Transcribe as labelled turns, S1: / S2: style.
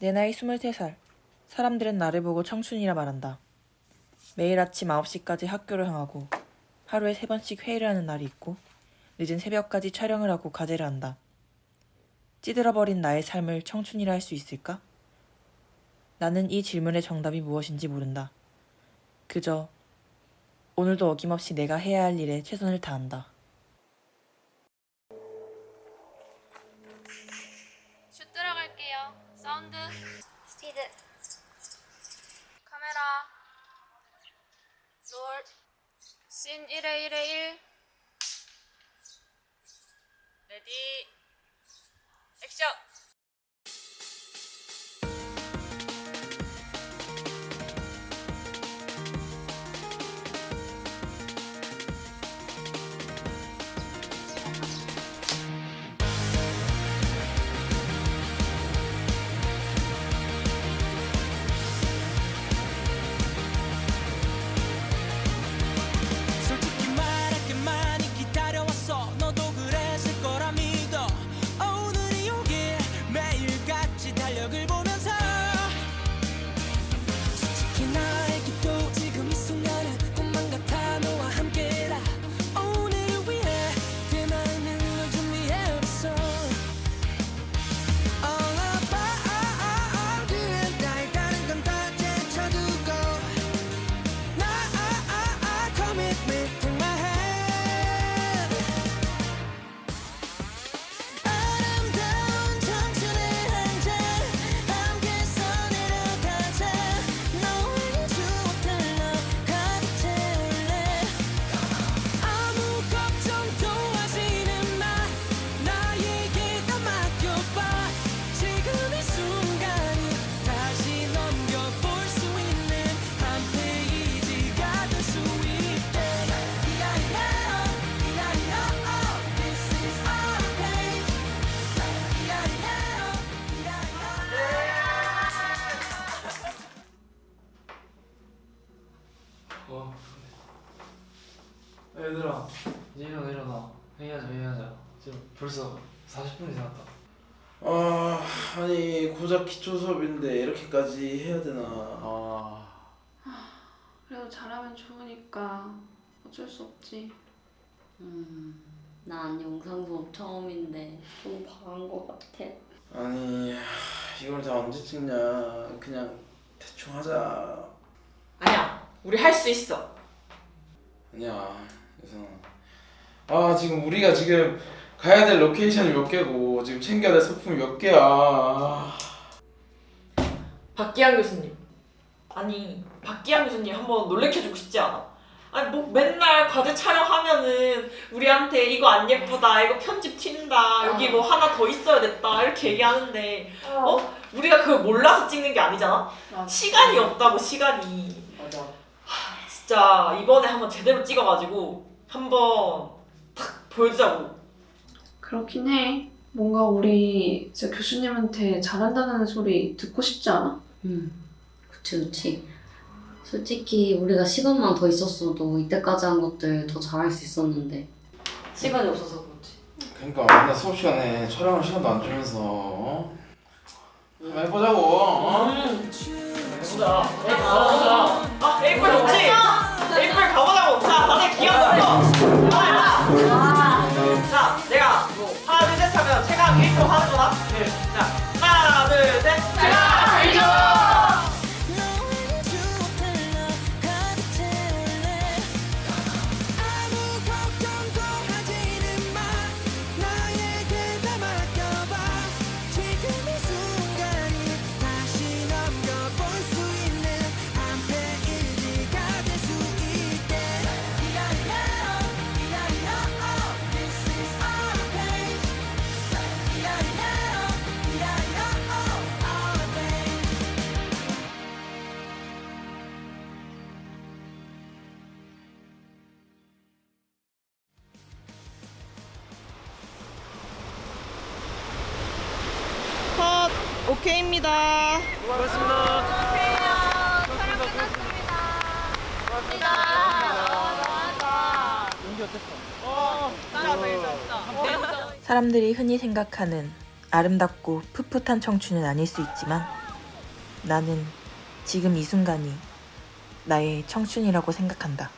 S1: 내 나이 23살. 사람들은 나를 보고 청춘이라 말한다. 매일 아침 9시까지 학교를 향하고 하루에 3번씩 회의를 하는 날이 있고 늦은 새벽까지 촬영을 하고 과제를 한다. 찌들어버린 나의 삶을 청춘이라 할 수 있을까? 나는 이 질문의 정답이 무엇인지 모른다. 그저 오늘도 어김없이 내가 해야 할 일에 최선을 다한다.
S2: 슛 들어갈게요. 사운드.
S3: 스피드
S2: 카메라. 롤. 씬 1회 1회 1. 레디. 액션.
S4: 어.
S5: 얘들아, 이제 일어나 일어나. 회의하자 회의하자. 지금 벌써 40분이 지났다.
S6: 아 아니 고작 기초 수업인데 이렇게까지 해야 되나
S5: 아,
S2: 그래도 잘하면 좋으니까 어쩔 수 없지.
S3: 음, 난 영상 수업 처음인데 좀 방한 것 같아
S6: 아니 하, 이걸 다 언제 찍냐 그냥 대충 하자
S1: 우리 할 수 있어.
S6: 아니야 유성아 아 지금 우리가 지금 가야 될 로케이션이 몇 개고 지금 챙겨야 될 소품이 몇 개야 아,
S7: 박기환 교수님. 아니, 박기환 교수님 한번 놀래켜주고 싶지 않아? 아니, 뭐 맨날 과제 촬영하면은 우리한테 이거 안 예쁘다, 이거 편집 튄다, 여기 뭐 하나 더 있어야 됐다, 이렇게 얘기하는데, 어? 우리가 그걸 몰라서 찍는 게 아니잖아? 시간이 없다고, 시간이.
S1: 맞아.
S7: 진짜 이번에 한번 제대로 찍어가지고 한번 탁 보여주자고.
S2: 그렇긴 해. 뭔가 우리 진짜 교수님한테 잘한다는 소리 듣고 싶지 않아?
S3: 음, 그치 그치 솔직히 우리가 시간만 더 있었어도 이때까지 한 것들 더 잘할 수 있었는데
S7: 시간이 없어서 그렇지.
S6: 그러니까 맨날 수업 시간에 촬영할 시간도 안 주면서 어? 한번 해보자고 어?
S7: 보자. 에이, 가보자. 아, 에이플 좋지? 네. 자,
S1: 오케이입니다. 사람들이 흔히 생각하는 아름답고 풋풋한 청춘은 아닐 수 있지만 나는 지금 이 순간이 나의 청춘이라고 생각한다.